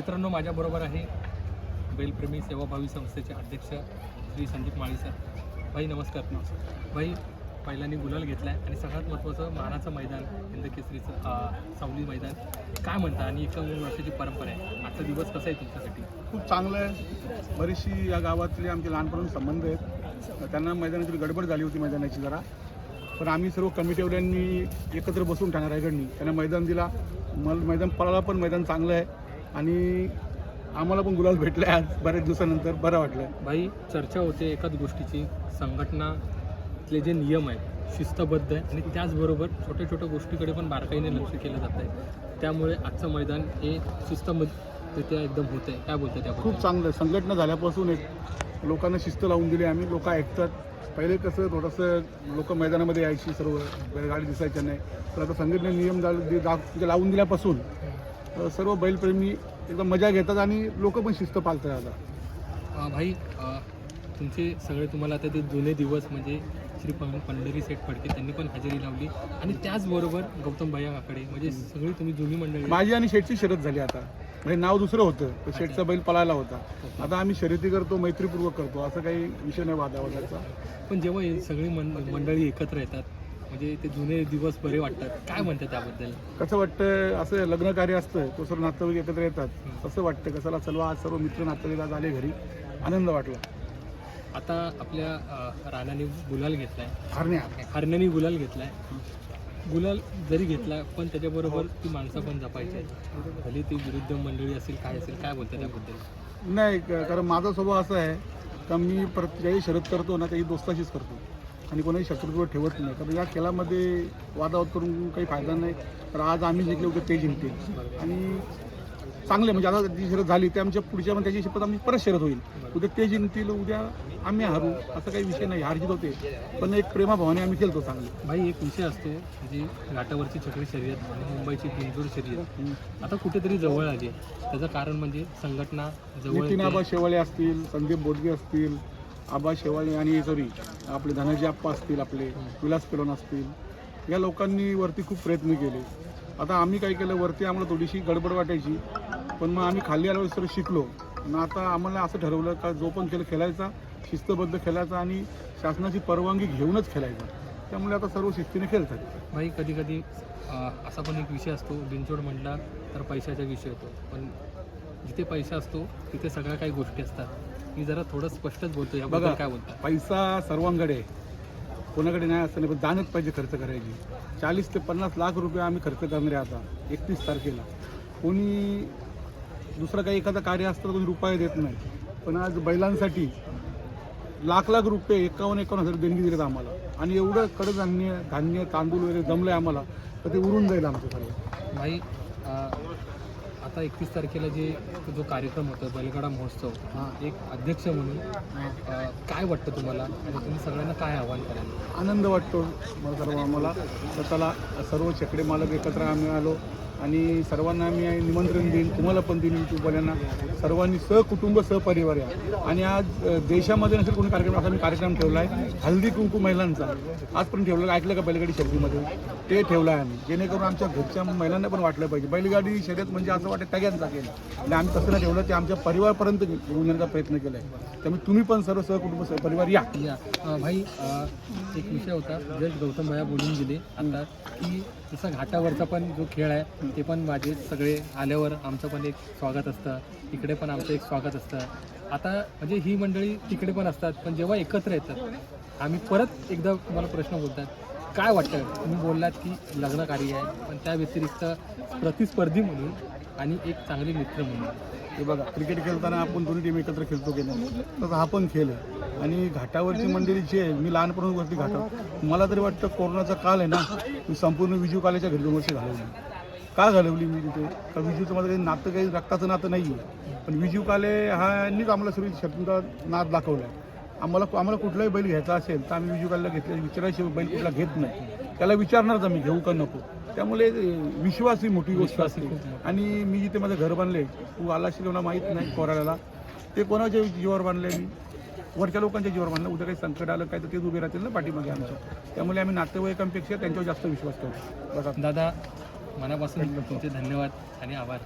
मित्रांनो माझ्याबरोबर आहे बैलप्रेमी सेवाभावी संस्थेचे अध्यक्ष श्री संदीप माळी सर. भाई नमस्कार. नमस्कार भाई पहिल्यांनी गुलाल घेतला आहे आणि सगळ्यात महत्त्वाचं मानाचं मैदान हिंद केसरीचं सावली मैदान. काय म्हणता? आणि एकावन्न वर्षाची परंपरा आहे. आजचा दिवस कसा आहे तुमच्यासाठी? खूप चांगलं आहे. बरीचशी या गावातले आमचे लहानपणापासून संबंध आहेत. त्यांना मैदानाची गडबड झाली होती मैदानाची जरा. पण आम्ही सर्व कमिटीवाल्यांनी एकत्र बसून ठाणे रायगडनी त्यांना मैदान दिला. मला मैदान पळाला पण मैदान चांगलं आहे. आणि आम्हाला पण गुलाल भेटले आज बऱ्याच दिवसानंतर. बरं वाटलं. भाई चर्चा होते एकाच गोष्टीची. संघटनातले जे नियम आहेत शिस्तबद्ध आहे आणि त्याचबरोबर छोट्या छोट्या गोष्टीकडे पण बारकाईने लक्ष केलं जात आहे. त्यामुळे आजचं मैदान हे शिस्तबद्धरित्या एकदम होतं आहे काय बोलतं त्या खूप चांगलं. संघटना झाल्यापासून एक लोकांना शिस्त लावून दिली. आम्ही लोक ऐकतात. पहिले कसं थोडंसं लोक मैदानामध्ये यायची सर्व बैलगाडी दिसायच्या नाही. पण आता संघटने नियम लावून दिल्यापासून सर्व बैलप्रेमी एकदम मजा घेतात आणि लोक पण शिस्त पाळतात आता. भाई तुमचे सगळे तुम्हाला आता ते जुने दिवस म्हणजे श्री पं पंढरी सेठ फडके त्यांनी पण हजेरी लावली आणि त्याचबरोबर गौतम भैया काकडे म्हणजे सगळी तुम्ही जुनी मंडळी. माझी आणि शेठची शर्यत झाली आता. म्हणजे नाव दुसरं होतं तर शेठचा बैल पळायला होता. आता आम्ही शर्यती करतो मैत्रीपूर्वक करतो असं काही विषय नाही वादावादाचा. पण जेव्हा हे सगळी मंडळी एकत्र येतात म्हणजे ते जुने दिवस बरे वाटतात. काय म्हणतात त्याबद्दल? कसं वाटतं असं लग्न कार्य असतं तो सर्व नातेवाईक एकत्र येतात. असं वाटतं कसाला चलवा आज सर्व मित्र नातेवाईक आज आले घरी. आनंद वाटला. आता आपल्या राणाने गुलाल घेतलाय. हरण्या. हरण्याने गुलाल घेतलाय. गुलाल जरी घेतला पण त्याच्याबरोबर ती माणसं पण जपायची भले ती विरुद्ध मंडळी असेल काय असेल काय बोलतात त्याबद्दल? नाही कारण माझा स्वभाव असा आहे का मी परत ज्याही शरद करतो ना त्याही दोस्ताशीच करतो. आणि कोणाही शत्रुत्व ठेवत नाही. कारण या खेळामध्ये वादावाद करून काही फायदा नाही. तर आज आम्ही जिंकले होते ते जिंकते आणि चांगले म्हणजे आता जी शरद झाली ते आमच्या पुढच्या पण त्याची शपथ आम्ही परत शरद होईल. उद्या ते जिंकतील उद्या आम्ही हरू असं काही विषय नाही. हारजीत होते. पण एक प्रेमाभावाने आम्ही खेळतो चांगले. भाई एक विषय असतो जी घाटावरची चक्री शर्यत आणि मुंबईची बिंजोर शर्यत. आता कुठेतरी जवळ आली. आहे त्याचं कारण म्हणजे संघटना जवळ शेवाळे असतील संदीप बोडगे असतील आबा शेवाळे आणि सॉरी आपले धनाजी आप्पा असतील आपले विलास पेलोन असतील या लोकांनी वरती खूप प्रयत्न केले. आता आम्ही काय केलं वरती आम्हाला थोडीशी गडबड वाटायची पण मग आम्ही खाली आल्यावर सर शिकलो. आणि आता आम्हाला असं ठरवलं का जो पण खेळ खेळायचा शिस्तबद्ध खेळायचा आणि शासनाची परवानगी घेऊनच खेळायचा. त्यामुळे आता सर्व शिस्तीने खेळतात. भाई कधी कधी असा पण एक विषय असतो बिनचोड म्हटला तर पैशाचा विषय होतो. पण जिथे पैसा असतो तिथे सगळ्या काही गोष्टी असतात. मी जरा थोडं स्पष्टच बोलतो याबद्दल बघा. काय बोलता? पैसा सर्वांकडे. कोणाकडे नाही असं नाही पण जाणच पाहिजे खर्च करायची. चाळीस ते पन्नास लाख रुपये आम्ही खर्च करणार आहे आता एकतीस तारखेला. कोणी दुसरं काही एखादं कार्य असतं तर कोणी रुपये देत नाही. पण आज बैलांसाठी लाख लाख रुपये एकावन्न एकावन्न हजार देणगी दिलेत आम्हाला. आणि एवढं कडधान्य धान्य तांदूळ वगैरे जमलं आहे आम्हाला तर ते उरून जाईल आमचं सर्व भाई आता एकतीस तारखेला जे जो कार्यक्रम होता बैलगाडा महोत्सव हां एक अध्यक्ष म्हणून काय वाटतं तुम्हाला? आणि तुम्ही सगळ्यांना काय आव्हान कराल? आनंद वाटतो सर्व आम्हाला. स्वतःला सर्व चकडे मालक एकत्र आम्ही आलो. आणि सर्वांना आम्ही निमंत्रण देईन तुम्हाला पण देईन युट्यूबवाल्यांना सर्वांनी सहकुटुंब सहपरिवार या. आणि आज देशामध्ये नसेल कोणी कार्यक्रम असा मी कार्यक्रम ठेवला आहे हल्दी कुंकू महिलांचा. आजपर्यंत ठेवलं ऐकलं का बैलगाडी शर्यतीमध्ये? ते ठेवलं आहे आम्ही. जेणेकरून आमच्या घरच्या महिलांना पण वाटलं पाहिजे. बैलगाडी शर्यत म्हणजे असं वाटतं टग्यांचा केलं आणि आम्ही तसं नाही ठेवलं ते आमच्या परिवारपर्यंत घेऊन येण्याचा प्रयत्न केला आहे त्यामुळे तुम्ही पण सर्व सहकुटुंब सहपरिवार या. या. भाई एक विषय होता. जस्ट गौतम भया बोलून दिले आता की जसा घाटावरचा पण जो खेळ आहे ते पण माझे सगळे आल्यावर आमचं पण एक स्वागत असतं. इकडे पण आमचं एक स्वागत असतं. आता म्हणजे ही मंडळी तिकडे पण असतात पण जेव्हा एकत्र येतात आम्ही परत एकदा तुम्हाला प्रश्न बोलतात काय वाटतं तुम्ही बोललात की लग्न कार्य आहे पण त्या व्यतिरिक्त प्रतिस्पर्धी म्हणून आणि एक चांगले मित्र म्हणून. हे बघा क्रिकेट खेळताना आपण दोन्ही टीम एकत्र खेळतो की नाही? तसं हा पण खेळ आहे. आणि घाटावरची मंडळी जी आहे मी लहानपणापासून वरती घाटावर मला तरी वाटतं कोरोनाचा काल आहे ना मी संपूर्ण विजू कालेच्या घरी दोन वर्ष घालवली. का घालवली मी तिथे? का विजूचं माझं काही नातं काही रक्ताचं नातं नाही आहे पण विजू काले हानीच आम्हाला सुरू शत्रूचा नाद दाखवला आहे आम्हाला आम्हाला कुठलाही बैल घ्यायचा असेल तर आम्ही विजू कालेला घेतलं विचाराशिवाय बैल कुठला घेत नाही. त्याला विचारणारच आम्ही घेऊ का नको? त्यामुळे विश्वास ही मोठी गोष्ट असते. आणि मी जिथे माझं घर बांधले तू आला असेल मला माहीत नाही कोराड्याला ते कोणाच्या जीवावर बांधले मी? वरच्या लोकांच्या जीवावर बांधलं. उद्या काही संकट आलं काय तर तेच उभे राहतील ना पाठीमागे आमच्या. त्यामुळे आम्ही नातेवाईकांपेक्षा त्यांच्यावर जास्त विश्वास ठेवतो. बघा. दादा मनापासून तुमचे धन्यवाद आणि आभार.